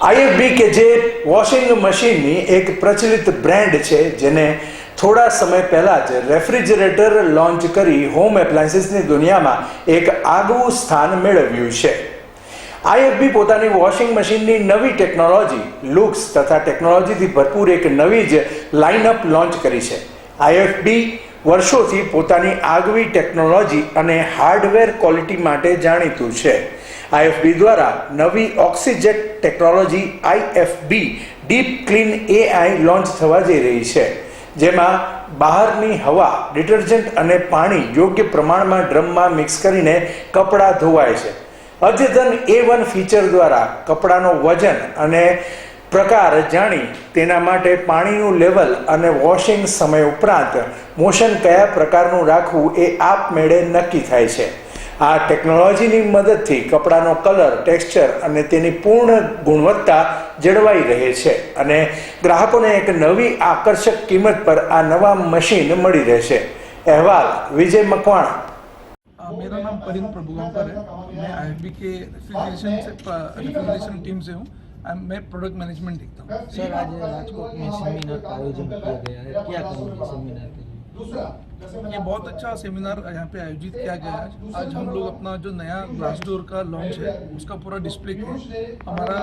IFB કે જે washing મશીનની એક પ્રચલિત બ્રાન્ડ છે, જેને થોડા સમય પહેલા જ રેફ્રિજરેટર લોન્ચ કરી હોમ એપ્લાયન્સીસની દુનિયામાં એક આગવું સ્થાન મેળવ્યું છે. આઈએફબી પોતાની વોશિંગ મશીનની નવી ટેકનોલોજી, લુક્સ તથા ટેકનોલોજીથી ભરપૂર એક નવી જ લાઇનઅપ લોન્ચ કરી છે. આઈએફબી વર્ષોથી પોતાની આગવી ટેકનોલોજી અને હાર્ડવેર ક્વોલિટી માટે જાણીતું છે. આઈએફબી દ્વારા નવી oxyjet technology IFB deep clean AI launch થવા જઈ રહી છે. જેમાં બહારની હવા, ડિટર્જન્ટ અને પાણી યોગ્ય પ્રમાણમાં ડ્રમમાં મિક્સ કરીને કપડાં ધોવાય છે. અદ્યતન એ વન ફીચર દ્વારા કપડાનો વજન અને પ્રકાર જાણી તેના માટે પાણીનું લેવલ અને વોશિંગ સમય ઉપરાંત મોશન કયા પ્રકારનું રાખવું એ આપમેળે નક્કી થાય છે. આ ટેકનોલોજીની મદદથી કપડાનો કલર ટેક્સચર અને તેની પૂર્ણ ગુણવત્તા જળવાઈ રહે છે અને ગ્રાહકોને એક નવી આકર્ષક કિંમત પર આ નવા મશીન મળી રહેશે અહેવાલ વિજય મકવાણા आ, मेरा नाम परिंद प्रभुगांकर है मैं आई के रेफ्रिजरेशन से रेफ्रिजरेशन टीम से हूँ I'm- मैं प्रोडक्ट मैनेजमेंट देखता हूँ सर आज राजकोट में सेमिनार का आयोजन किया गया है क्या कहेंगे सेमिनार ये बहुत अच्छा सेमिनार यहाँ पे आयोजित किया गया है। आज हम लोग अपना जो नया ग्लास डोर का लॉन्च है उसका पूरा डिस्प्ले किया। हमारा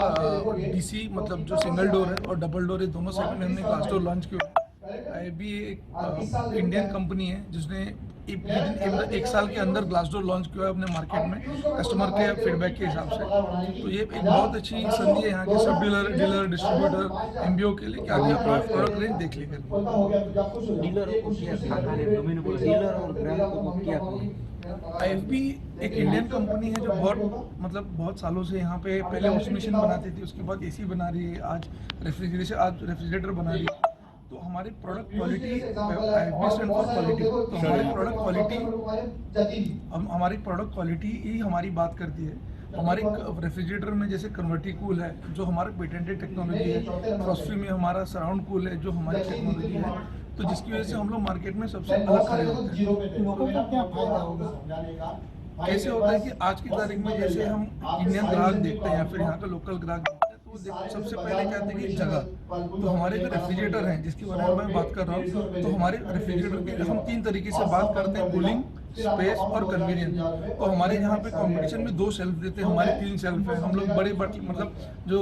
डीसी मतलब जो सिंगल डोर है और डबल डोर है दोनों सेगमेंट में हमने ग्लास डोर लॉन्च किया है। भी एक इंडियन कंपनी है जिसने एक साल के अंदर ग्लास डोर लॉन्च किया है अपने मार्केट में कस्टमर के फीडबैक के हिसाब से। तो ये एक बहुत अच्छी संधि है यहाँ के सब डीलर डीलर डिस्ट्रीब्यूटर एमबीओ के लिए कि आगे अपना प्रोडक्ट रेंज देख ले करके डीलरों को क्या कहेंगे डीलर और ग्राहकों को क्या कहेंगे आईएफबी एक इंडियन कंपनी है जो बहुत मतलब बहुत सालों से यहाँ पे पहले वॉशिंग मशीन बनाती थी उसके बाद एसी बना रही है आज रेफ्रिजरेशन आज रेफ्रिजरेटर बना रही है। तो हमारी प्रोडक्ट क्वालिटी क्वालिटी तो हमारी प्रोडक्ट क्वालिटी हम हमारी प्रोडक्ट क्वालिटी ही हमारी बात करती है। हमारे रेफ्रिजरेटर में जैसे कन्वर्टी कूल है जो हमारा पेटेंटेड टेक्नोलॉजी है फ्रॉस्ट्री में हमारा सराउंड कूल है जो हमारी टेक्नोलॉजी है। तो जिसकी वजह से हम लोग मार्केट में सबसे अलग खड़े होते हैं। लोगों का क्या फ़ायदा होगा? कैसे होता है कि आज की तारीख में जैसे हम इंडियन ग्राहक देखते हैं या फिर यहाँ का लोकल ग्राहक देखते हैं सबसे पहले कहते हैं कि जगह। तो हमारे जो रेफ्रिजरेटर हैं, जिसके बारे में बात कर रहा हूँ तो हमारे रेफ्रिजरेटर के हम तीन तरीके से बात करते हैं कूलिंग स्पेस और कन्वीनियंस तो हमारे यहाँ पे कंपटीशन में दो शेल्फ देते हैं, हमारे तीन शेल्फ है। हम लोग बड़े बड़े मतलब जो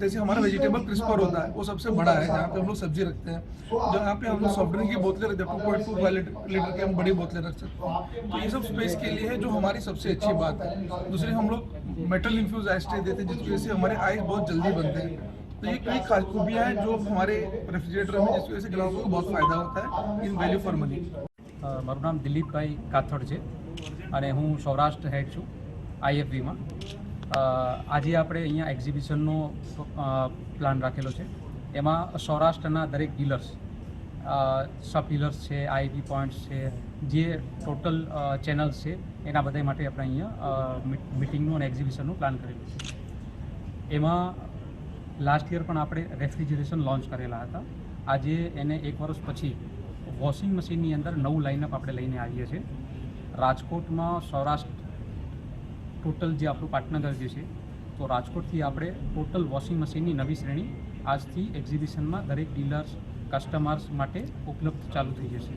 जैसे हमारा वेजिटेबल क्रिस्पर होता है, वो सबसे बड़ा है, जहाँ पे हम लोग सब्ज़ी रखते हैं। जो यहाँ पे हम लोग सॉफ्ट ड्रिंक की बोतलें रखते हैं पॉइंट टू फाइव लीटर की हम बड़ी बोतलें रख सकते हैं। तो ये सब स्पेस के लिए है, जो हमारी सबसे अच्छी बात है। दूसरी हम लोग मेटल इन्फ्यूज आइस्ट्रे देते हैं जिसकी वजह से हमारे आइस बहुत जल्दी बनते हैं तो ये कई खास खूबियाँ हैं जो हमारे रेफ्रिजरेटर में जिसकी वजह से ग्राहकों को बहुत फायदा होता है इन वैल्यू फॉर मनी અ, મારું નામ દિલીપભાઈ કાથડ છે અને હું સૌરાષ્ટ્ર હેડ છું આઈએફબીમાં આજે આપણે અહીંયા એક્ઝિબિશનનો અ, પ્લાન રાખેલો છે એમાં સૌરાષ્ટ્રના દરેક ડીલર્સ સબ ડીલર્સ છે આઈપી પોઈન્ટ્સ છે જે ટોટલ ચેનલ્સ છે એના બધા માટે આપણે અહીંયા મિટિંગનું અને એક્ઝિબિશનનું પ્લાન કરેલું છે. એમાં લાસ્ટ યર પણ આપણે રેફ્રિજરેશન લોન્ચ કરેલા હતા. આજે એને એક વર્ષ પછી વોશિંગ મશીનની અંદર નવું લાઇનઅપ આપણે લઈને આવીએ છીએ. રાજકોટમાં સૌરાષ્ટ્ર ટોટલ જે આપણું પાટનગર જે છે, તો રાજકોટથી આપણે ટોટલ વોશિંગ મશીનની નવી શ્રેણી આજથી એક્ઝિબિશનમાં દરેક ડીલર્સ કસ્ટમર્સ માટે ઉપલબ્ધ ચાલુ થઈ જશે.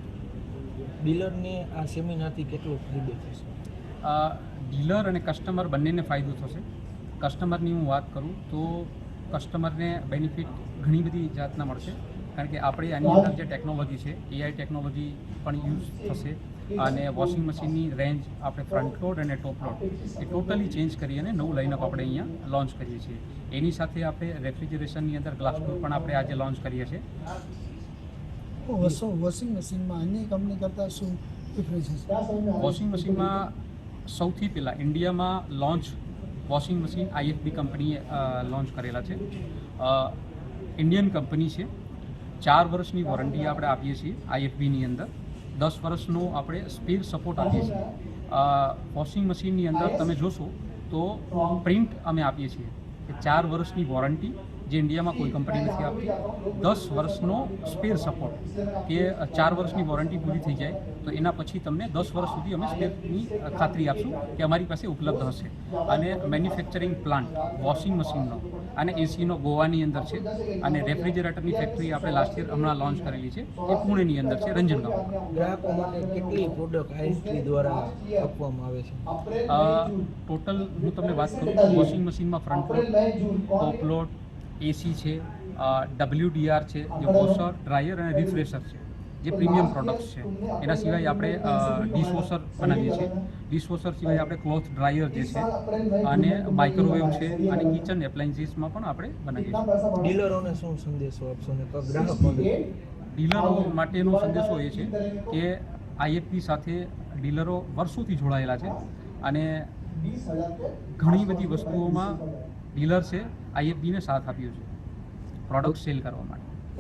ડીલરને આ સેમિનારથી કેટલો ફાયદો થશે? ડીલર અને કસ્ટમર બંનેને ફાયદો થશે. કસ્ટમરની હું વાત કરું તો કસ્ટમરને બેનિફિટ ઘણી બધી જાતના મળશે. કારણ કે આપણે આની અંદર જે ટેકનોલોજી છે એઆઈ ટેકનોલોજી પણ યુઝ થશે અને વોશિંગ મશીનની રેન્જ આપણે ફ્રન્ટ લોડ અને ટોપ લોડ એ ટોટલી ચેન્જ કરી અને નવું લાઇનઅપ આપણે અહીંયા લોન્ચ કરીએ છીએ. એની સાથે આપણે રેફ્રિજરેશનની અંદર ગ્લાસ ડોર પણ આપણે આજે લોન્ચ કરીએ છીએ. વોશિંગ મશીનમાં અન્ય કંપની કરતાં શું વોશિંગ મશીનમાં સૌથી પહેલાં ઇન્ડિયામાં લોન્ચ વોશિંગ મશીન આઈએફબી કંપનીએ લોન્ચ કરેલા છે. ઇન્ડિયન કંપની છે. ચાર વર્ષની વોરંટી આપણે આપીએ છીએ આઈએફબીની અંદર. દસ વર્ષનો આપણે સ્પીડ સપોર્ટ આપીએ છીએ. વોશિંગ મશીનની અંદર તમે જોશો તો પ્રિન્ટ અમે આપીએ છીએ કે ચાર વર્ષની વોરંટી જે ઇન્ડિયામાં કોઈ કંપની નથી આપતી દસ વર્ષનો સ્પેર સપોર્ટ કે ચાર વર્ષની વોરંટી પૂરી થઈ જાય તો એના પછી તમને દસ વર્ષ સુધી અમે સ્પેરની ખાતરી આપશું કે અમારી પાસે ઉપલબ્ધ હશે. અને મેન્યુફેક્ચરિંગ પ્લાન્ટ વોશિંગ મશીનનો અને એસીનો ગોવાની અંદર છે અને રેફ્રિજરેટરની ફેક્ટરી આપણે લાસ્ટ યર હમણાં લોન્ચ કરેલી છે એ પુણેની અંદર છે રંજનગામ ગ્રાહકો માટે કેટલી પ્રોડક્ટ દ્વારા આપવામાં આવે છે? ટોટલ હું તમને વાત કરું વોશિંગ મશીનમાં front load top load AC છે ડબલ્યુડીઆર છે જે વોશર ડ્રાયર અને રિફ્રેશર છે જે પ્રીમિયમ પ્રોડક્ટ્સ છે. એના સિવાય આપણે ડિશવોશર બનાવીએ છીએ. ડિશવોશર સિવાય આપણે ક્લોથ ડ્રાયર જે છે અને માઇક્રોવેવ છે અને કિચન એપ્લાયન્સીસમાં પણ આપણે બનાવીએ છીએ. ડીલરોને શું સંદેશો આપશો ને ગ્રાહકોને ડીલરો માટેનો સંદેશો એ છે કે આઈએફપી સાથે ડીલરો વર્ષોથી જોડાયેલા છે અને ઘણી બધી વસ્તુઓમાં ડીલર્સે આઈએફબીને સાથ આપ્યો છે. પ્રોડક્ટ સેલ કરવા માટે.